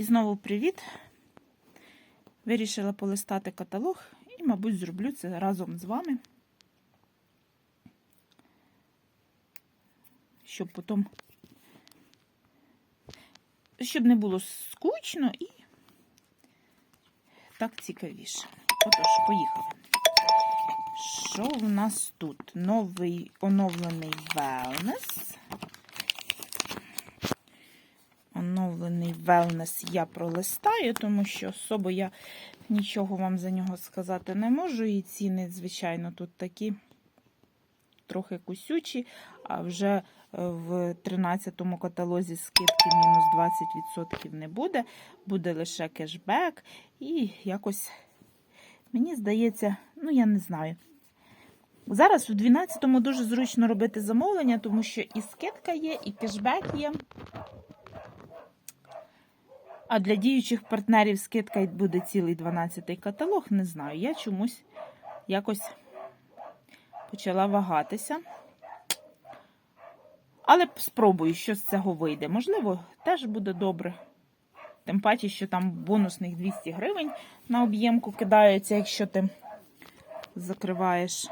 І знову привіт. Вирішила полистати каталог і, мабуть, зроблю це разом з вами. Щоб потім, щоб не було скучно і так цікавіше. Отож, поїхали. Що в нас тут? Новий оновлений wellness. Оновлений wellness я пролистаю, тому що особо я нічого вам за нього сказати не можу. І ціни, звичайно, тут такі трохи кусючі, а вже в 13-му каталозі скидки мінус 20% не буде. Буде лише кешбек. І якось, мені здається, ну я не знаю. Зараз у 12-му дуже зручно робити замовлення, тому що і скидка є, і кешбек є. А для діючих партнерів скидка буде цілий 12-й каталог. Не знаю. Я чомусь якось почала вагатися. Але спробую, що з цього вийде. Можливо, теж буде добре. Тим паче, що там бонусних 200 гривень на об'ємку кидаються, якщо ти закриваєш.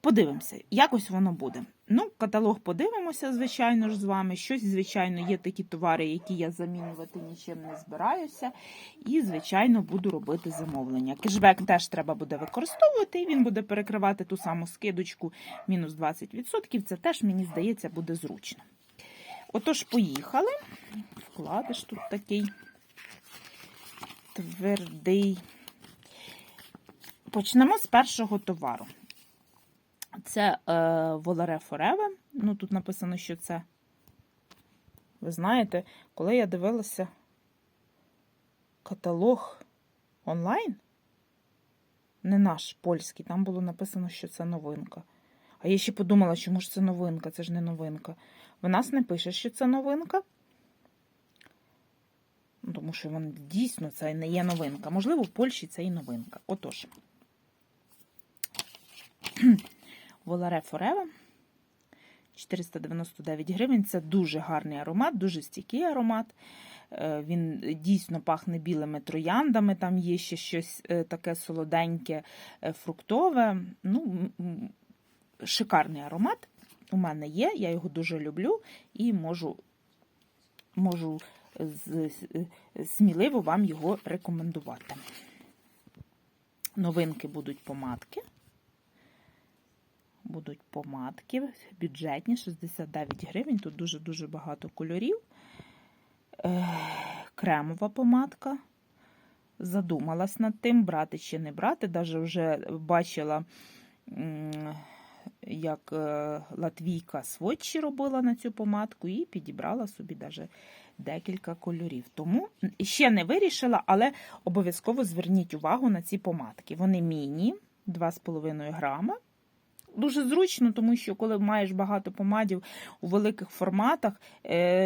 Подивимося, якось воно буде. Ну, каталог подивимося, звичайно ж, з вами. Щось, звичайно, є такі товари, які я замінювати нічим не збираюся. І, звичайно, буду робити замовлення. Кешбек теж треба буде використовувати, і він буде перекривати ту саму скидочку мінус 20%. Це теж, мені здається, буде зручно. Отож, поїхали. Вкладиш тут такий твердий. Почнемо з першого товару. Це е, Воларе Forever. Ну, тут написано, що це. Ви знаєте, коли я дивилася каталог онлайн, не наш польський, там було написано, що це новинка. А я ще подумала, чому ж це новинка, це ж не новинка. В нас не пише, що це новинка. Ну, Тому що він дійсно це не є новинка. Можливо, в Польщі це і новинка. Отож. Воларе Forever. 499 гривень. Це дуже гарний аромат, дуже стійкий аромат. Він дійсно пахне білими трояндами. Там є ще щось таке солоденьке, фруктове. Ну, Шикарний аромат. У мене є, я його дуже люблю і можу, можу сміливо вам його рекомендувати. Новинки будуть помадки будуть помадки, бюджетні 69 гривень. Тут дуже-дуже багато кольорів. Кремова помадка. Задумалась над тим, брати чи не брати. Даже вже бачила, як Латвійка сводчі робила на цю помадку, і підібрала собі даже декілька кольорів. Тому ще не вирішила, але обов'язково зверніть увагу на ці помадки. Вони міні, 2,5 грама. Дуже зручно, тому що коли маєш багато помадів у великих форматах,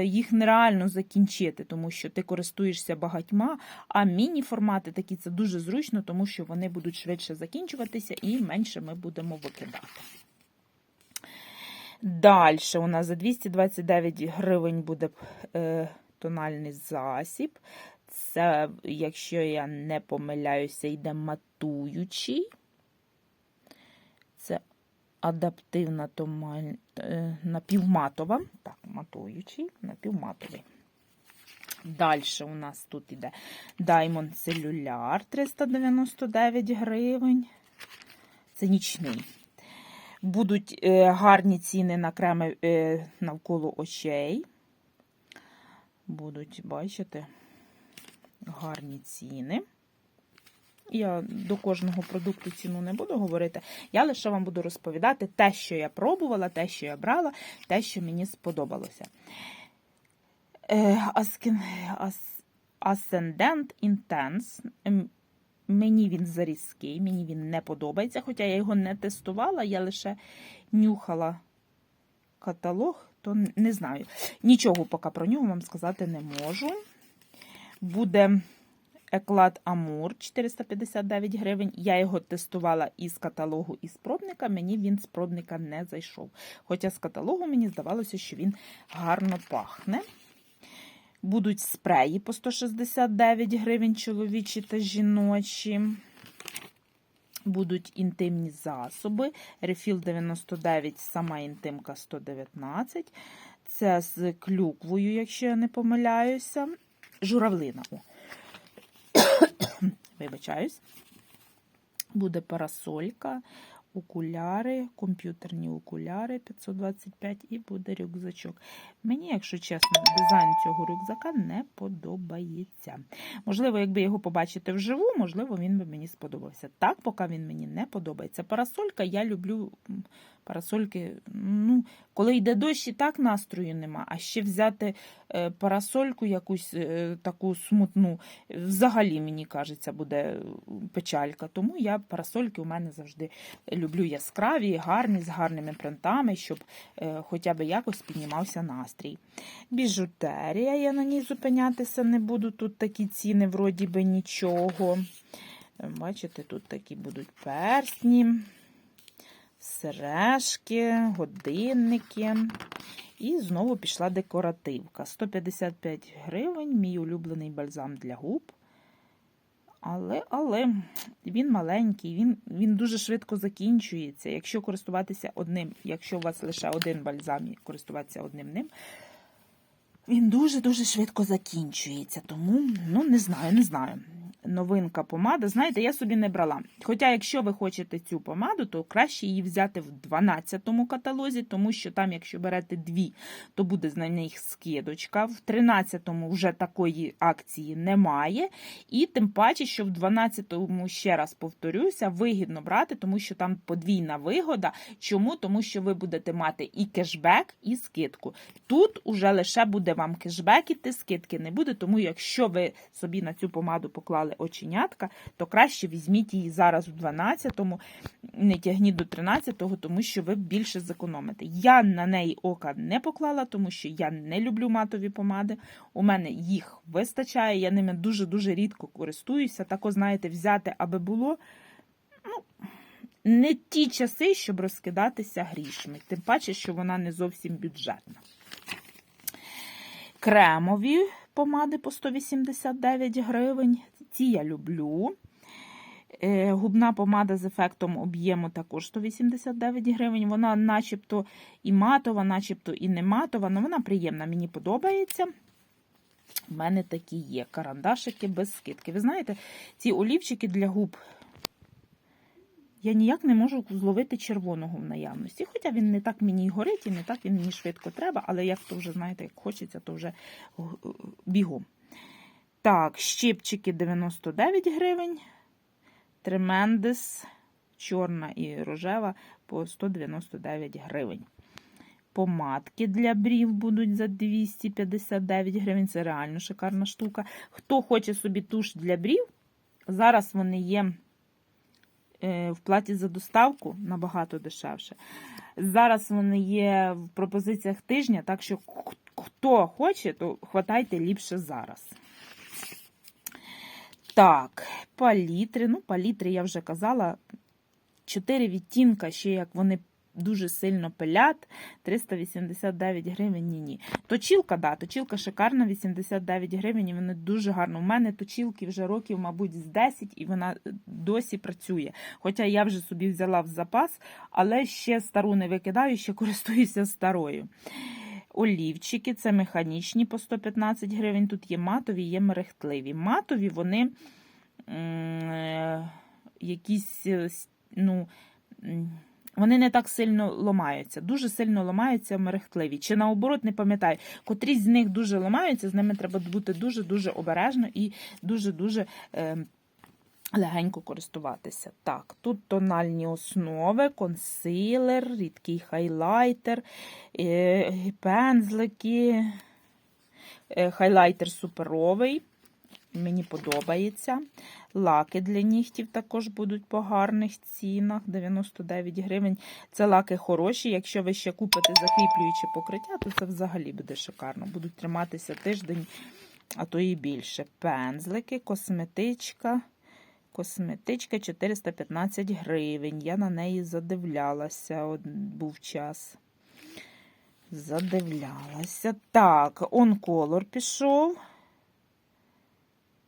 їх нереально закінчити, тому що ти користуєшся багатьма. А міні-формати такі це дуже зручно, тому що вони будуть швидше закінчуватися і менше ми будемо викидати. Далі у нас за 229 гривень буде тональний засіб. Це, якщо я не помиляюся, йде матуючий. Адаптивна томаль... напівматова. Так, матуючий, напівматовий. Далі у нас тут іде Diamond Cellular 399 гривень. Це нічний. Будуть е, гарні ціни на креми е, навколо очей. Будуть, бачите, гарні ціни. Я до кожного продукту ціну не буду говорити. Я лише вам буду розповідати те, що я пробувала, те, що я брала, те, що мені сподобалося. Ascendant Intense. Мені він зарізкий, мені він не подобається, хоча я його не тестувала, я лише нюхала каталог, то не знаю. Нічого поки про нього вам сказати не можу. Буде. Еклад Амур 459 гривень. Я його тестувала із каталогу і з пробника, мені він з пробника не зайшов. Хоча з каталогу мені здавалося, що він гарно пахне. Будуть спреї по 169 гривень чоловічі та жіночі. Будуть інтимні засоби. Рефіл 99, сама інтимка 119. Це з клюквою, якщо я не помиляюся. Журавлина. О. Вибачаюсь. Буде парасолька, окуляри, комп'ютерні окуляри 525 і буде рюкзачок. Мені, якщо чесно, дизайн цього рюкзака не подобається. Можливо, якби його побачити вживу, можливо, він би мені сподобався. Так, поки він мені не подобається. Парасолька, я люблю парасольки. Ну, коли йде дощ, і так настрою нема. А ще взяти е, парасольку якусь е, таку смутну, взагалі, мені кажеться, буде е, печалька. Тому я парасольки у мене завжди люблю яскраві, гарні, з гарними принтами, щоб хоча б якось піднімався настрій. Біжутерія, я на ній зупинятися не буду. Тут такі ціни, вроді би нічого. Бачите, тут такі будуть персні, сережки, годинники. І знову пішла декоративка. 155 гривень, мій улюблений бальзам для губ. Але, але він маленький, він, він дуже швидко закінчується. Якщо користуватися одним, якщо у вас лише один бальзам і користуватися одним ним, він дуже-дуже швидко закінчується. Тому, ну, не знаю, не знаю. Новинка помада. Знаєте, я собі не брала. Хоча, якщо ви хочете цю помаду, то краще її взяти в 12-му каталозі, тому що там, якщо берете дві, то буде на них скидочка. В 13-му вже такої акції немає. І тим паче, що в 12-му, ще раз повторюся, вигідно брати, тому що там подвійна вигода. Чому? Тому що ви будете мати і кешбек, і скидку. Тут уже лише буде вам кешбек іти, скидки не буде. Тому якщо ви собі на цю помаду поклали оченятка, то краще візьміть її зараз у 12-му, не тягніть до 13-го, тому що ви більше зекономите. Я на неї ока не поклала, тому що я не люблю матові помади. У мене їх вистачає, я ними дуже-дуже рідко користуюся. Тако, знаєте, взяти, аби було. Ну, не ті часи, щоб розкидатися грішми. Тим паче, що вона не зовсім бюджетна. Кремові помади по 189 гривень. Ці я люблю. Е, Губна помада з ефектом об'єму також 189 гривень. Вона начебто і матова, начебто і не матова, але вона приємна, мені подобається. У мене такі є карандашики без скидки. Ви знаєте, ці олівчики для губ. Я ніяк не можу зловити червоного в наявності. Хоча він не так мені й горить і не так він мені швидко треба, але як то вже, знаєте, як хочеться, то вже е, бігом. Так, щипчики 99 гривень. Тремендис, чорна і рожева по 199 гривень. Помадки для брів будуть за 259 гривень. Це реально шикарна штука. Хто хоче собі туш для брів, зараз вони є е, в платі за доставку набагато дешевше. Зараз вони є в пропозиціях тижня, так що хто хоче, то хватайте ліпше зараз. Так, палітри. Ну, палітри, я вже казала, 4 відтінка, ще як вони дуже сильно пилять. 389 гривень, ні-ні. Точілка, да, точілка шикарна, 89 гривень, і вони дуже гарно. У мене точілки вже років, мабуть, з 10, і вона досі працює. Хоча я вже собі взяла в запас, але ще стару не викидаю, ще користуюся старою. Олівчики, це механічні по 115 гривень. Тут є матові, є мерехтливі. Матові вони е, якісь, ну, вони не так сильно ламаються. Дуже сильно ламаються мерехтливі. Чи наоборот, не пам'ятаю, котрі з них дуже ламаються, з ними треба бути дуже-дуже обережно і дуже-дуже. Легенько користуватися. Так, тут тональні основи, консилер, рідкий хайлайтер, е, пензлики, е, хайлайтер суперовий. Мені подобається. Лаки для нігтів також будуть по гарних цінах. 99 гривень. Це лаки хороші. Якщо ви ще купите закріплююче покриття, то це взагалі буде шикарно. Будуть триматися тиждень, а то і більше. Пензлики, косметичка. Косметичка 415 гривень. Я на неї задивлялася, От був час. Задивлялася. Так, он-колор пішов.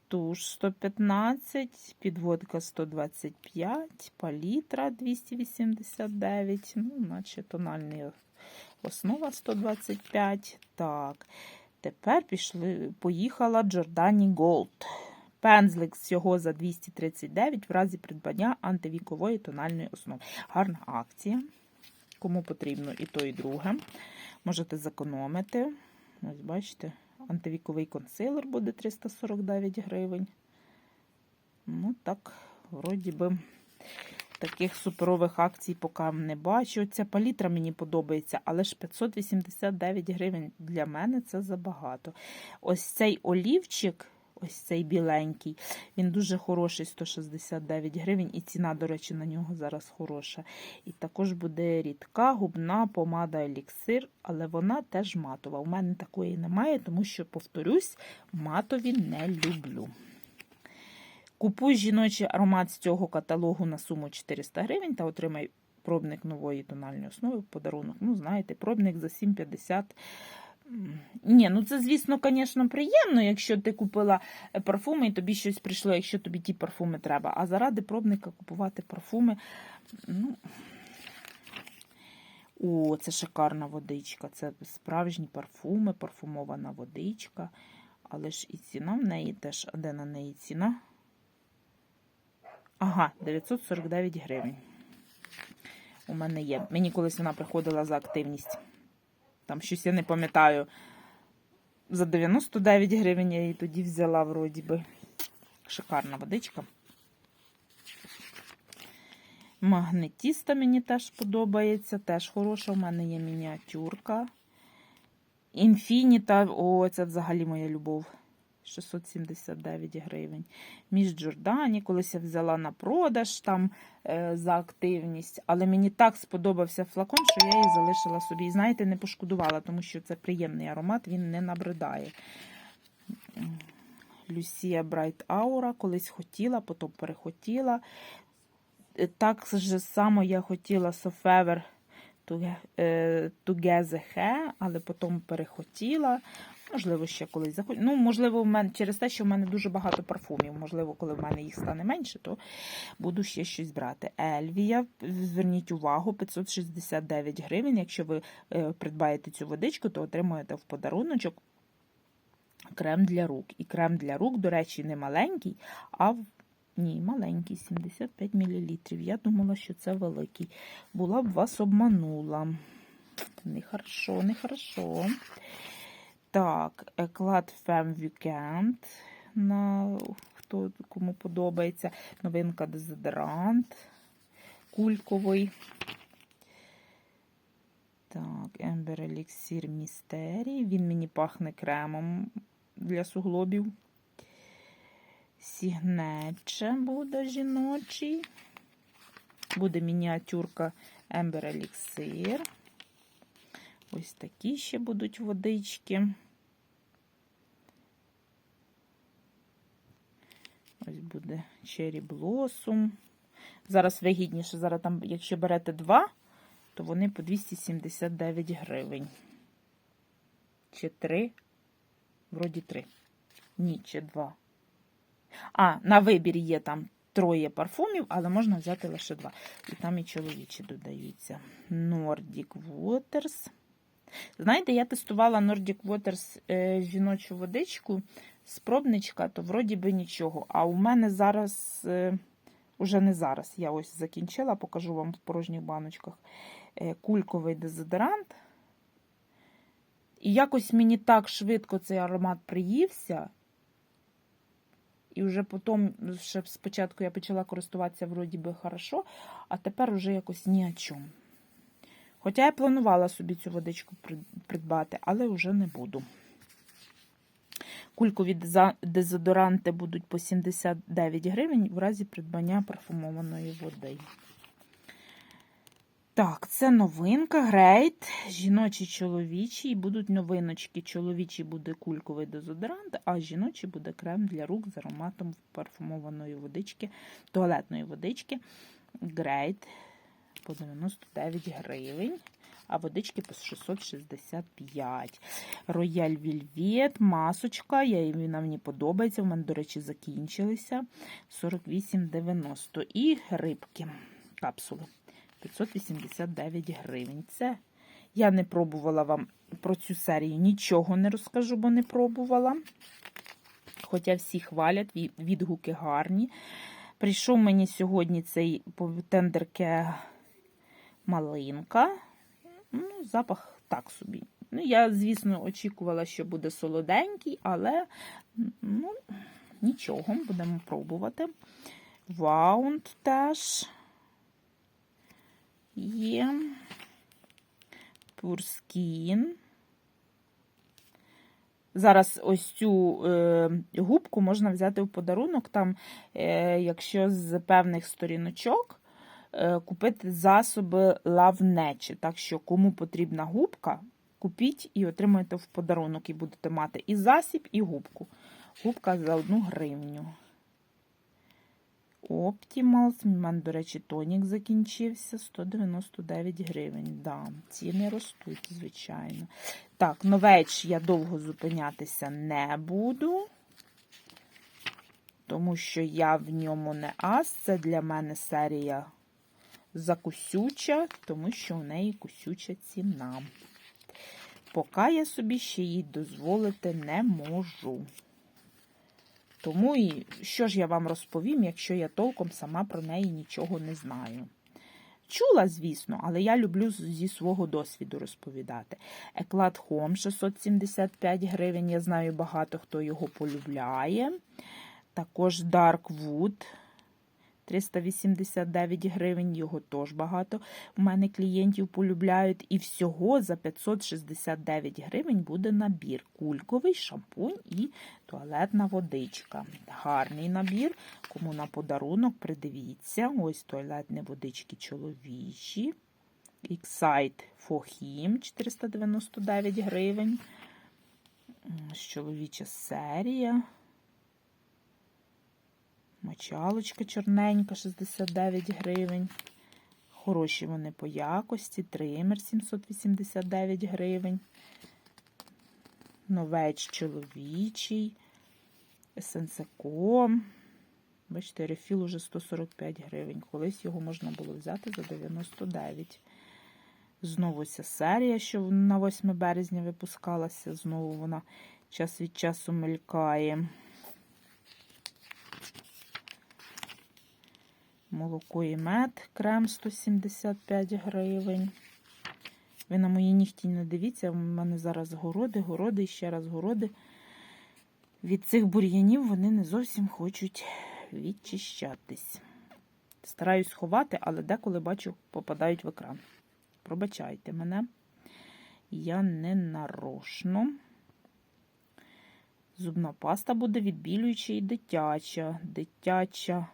Туш 115, підводка 125, палітра 289, ну, наче тональний основа 125. Так, тепер пішли, поїхала Giordani Gold. Пензлик всього за 239 в разі придбання антивікової тональної основи. Гарна акція. Кому потрібно і то, і друге. Можете зекономити. Ось бачите, антивіковий консилер буде 349 гривень. Ну, так, вроді би, таких суперових акцій поки не бачу. Ця палітра мені подобається, але ж 589 гривень для мене це забагато. Ось цей олівчик. Ось цей біленький, він дуже хороший, 169 гривень, і ціна, до речі, на нього зараз хороша. І також буде рідка губна помада еліксир, але вона теж матова. У мене такої немає, тому що, повторюсь, матові не люблю. Купуй жіночий аромат з цього каталогу на суму 400 гривень та отримай пробник нової тональної основи в подарунок. Ну, знаєте, пробник за 7,50 ні, ну це, звісно, звісно, приємно, якщо ти купила е, парфуми і тобі щось прийшло, якщо тобі ті парфуми треба. А заради пробника купувати парфуми. ну... О, це шикарна водичка. Це справжні парфуми, парфумована водичка. Але ж і ціна в неї теж, а де на неї ціна? Ага, 949 гривень. У мене є. Мені колись вона приходила за активність. Там щось я не пам'ятаю. За 99 гривень я її тоді взяла, вроді би. Шикарна водичка. Магнетіста мені теж подобається. Теж хороша. У мене є мініатюрка. Інфініта, о, це взагалі моя любов. 679 гривень. Між Джордані, колись я взяла на продаж там е, за активність, але мені так сподобався флакон, що я її залишила собі. І знаєте, не пошкодувала, тому що це приємний аромат, він не набридає. Люсія Брайт Аура, колись хотіла, потім перехотіла. Е, так же само я хотіла Софевер Hair, але потім перехотіла. Можливо, ще колись захочу. Ну, можливо, в мене через те, що в мене дуже багато парфумів. Можливо, коли в мене їх стане менше, то буду ще щось брати. Ельвія, зверніть увагу, 569 гривень. Якщо ви е, придбаєте цю водичку, то отримуєте в подаруночок крем для рук. І крем для рук, до речі, не маленький, а ні, маленький, 75 мл. Я думала, що це великий. Була б вас обманула. Нехорошо, нехорошо. Так, Еклад Femme Weekend. На хто кому подобається. Новинка дезодорант. Кульковий. Так, Ембер Еліксір Містерій. Він мені пахне кремом для суглобів. Сігнече буде жіночий. Буде мініатюрка Ембер Еліксир. Ось такі ще будуть водички. Ось буде Cherry Blossom. Зараз вигідніше, зараз там, якщо берете два, то вони по 279 гривень. Чи три? Вроді три. Ні, чи два. А, на вибір є там троє парфумів, але можна взяти лише два. І там і чоловічі додаються. Nordic Waters. Знаєте, я тестувала Nordic Waters е, жіночу водичку з пробничка, то вроді би нічого. А у мене зараз, е, уже не зараз, я ось закінчила, покажу вам в порожніх баночках е, кульковий дезодорант. І якось мені так швидко цей аромат приївся. І вже потім, ще спочатку я почала користуватися вроді би хорошо, а тепер уже якось ні о чому. Хоча я планувала собі цю водичку придбати, але вже не буду. Кулькові дезодоранти будуть по 79 гривень в разі придбання парфумованої води. Так, це новинка, грейт, жіночий чоловічий. Будуть новиночки. Чоловічий буде кульковий дезодорант, а жіночий буде крем для рук з ароматом парфумованої водички, туалетної водички. Грейт по 99 гривень. А водички по 665. Рояль Вільвет, масочка. Я вона мені подобається. У мене, до речі, закінчилися 48,90. І рибки капсули 589 гривень. Це я не пробувала вам про цю серію нічого не розкажу, бо не пробувала. Хоча всі хвалять, відгуки гарні. Прийшов мені сьогодні цей тендерке малинка. Ну, запах так собі. Ну, я, звісно, очікувала, що буде солоденький, але ну, нічого, будемо пробувати. Ваунд теж є. Пурскін. Зараз ось цю е, губку можна взяти в подарунок, там, е, якщо з певних сторіночок купити засоби лавнечі. Так що, кому потрібна губка, купіть і отримаєте в подарунок, і будете мати і засіб, і губку. Губка за одну гривню. Optimals, у мене, до речі, тонік закінчився 199 гривень. Да, ціни ростуть, звичайно. Так, новеч я довго зупинятися не буду, тому що я в ньому не ас. Це для мене серія закусюча, тому що в неї кусюча ціна. Поки я собі ще їй дозволити не можу. Тому і що ж я вам розповім, якщо я толком сама про неї нічого не знаю. Чула, звісно, але я люблю зі свого досвіду розповідати. Еклад Home 675 гривень. Я знаю, багато хто його полюбляє. Також Dark 389 гривень, його теж багато. У мене клієнтів полюбляють. І всього за 569 гривень буде набір. Кульковий шампунь і туалетна водичка. Гарний набір. Кому на подарунок, придивіться. Ось туалетні водички чоловічі. Excite him 499 гривень. Чоловіча серія. Мочалочка чорненька, 69 гривень. Хороші вони по якості. Тример 789 гривень. Новеч чоловічий. Сенсеко. Бачите, рефіл уже 145 гривень. Колись його можна було взяти за 99. Знову ця серія, що на 8 березня випускалася. Знову вона час від часу мелькає. Молоко і мед, крем 175 гривень. Ви на мої нігті не дивіться, у мене зараз городи, городи і ще раз городи. Від цих бур'янів вони не зовсім хочуть відчищатись. Стараюсь ховати, але деколи бачу, попадають в екран. Пробачайте мене. Я не нарочно. Зубна паста буде відбілююча і дитяча. Дитяча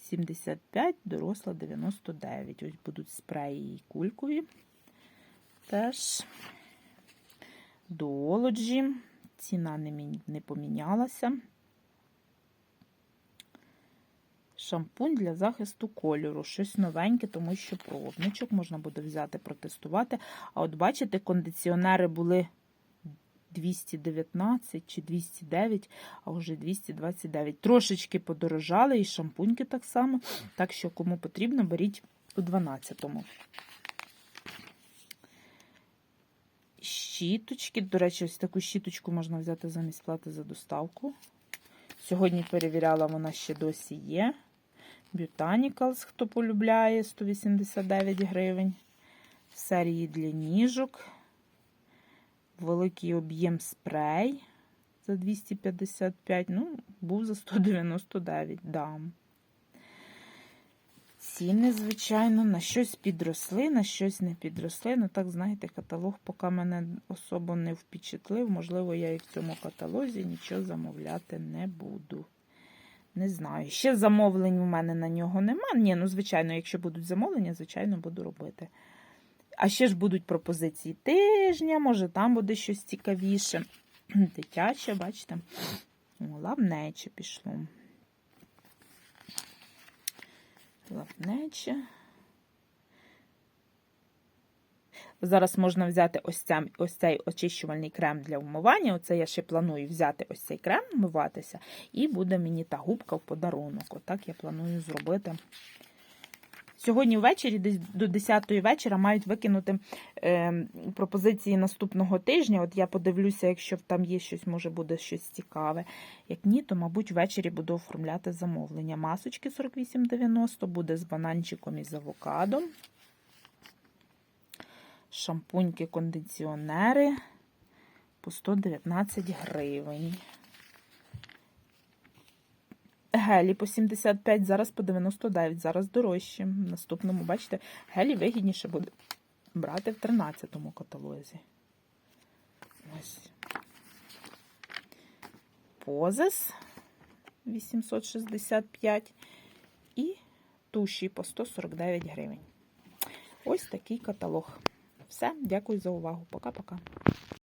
75, доросла 99. Ось будуть спреї і кулькові. Теж Дуологі. Ціна не, не помінялася. Шампунь для захисту кольору. Щось новеньке, тому що пробничок можна буде взяти, протестувати. А от бачите, кондиціонери були 219 чи 209, а вже 229. Трошечки подорожали, і шампуньки так само. Так що, кому потрібно, беріть у 12-му. Щіточки. До речі, ось таку щіточку можна взяти замість плати за доставку. Сьогодні перевіряла, вона ще досі є. Botanicals, хто полюбляє, 189 гривень. Серії для ніжок. Великий об'єм спрей за 255. Ну, був за 199 дам. Ціни, звичайно, на щось підросли, на щось не підросли. Ну, так, знаєте, каталог поки мене особо не впечатлив. Можливо, я і в цьому каталозі нічого замовляти не буду. Не знаю. Ще замовлень у мене на нього нема. Ні, ну, звичайно, якщо будуть замовлення, звичайно, буду робити. А ще ж будуть пропозиції тижня, може, там буде щось цікавіше. Дитяче, бачите, лавнече пішло. Лавнече. Зараз можна взяти ось, ця, ось цей очищувальний крем для вмивання. Оце я ще планую взяти ось цей крем, вмиватися, і буде мені та губка в подарунок. Отак я планую зробити. Сьогодні ввечері, десь до 10 вечора, мають викинути е, пропозиції наступного тижня. От я подивлюся, якщо там є щось, може буде щось цікаве. Як ні, то, мабуть, ввечері буду оформляти замовлення. Масочки 48,90 буде з бананчиком і з авокадом. Шампуньки, кондиціонери по 119 гривень. Гелі по 75, зараз по 99, зараз дорожче. В наступному, бачите, гелі вигідніше буде брати в 13-му каталозі. Ось. Позис 865 і туші по 149 гривень. Ось такий каталог. Все, дякую за увагу. Пока-пока.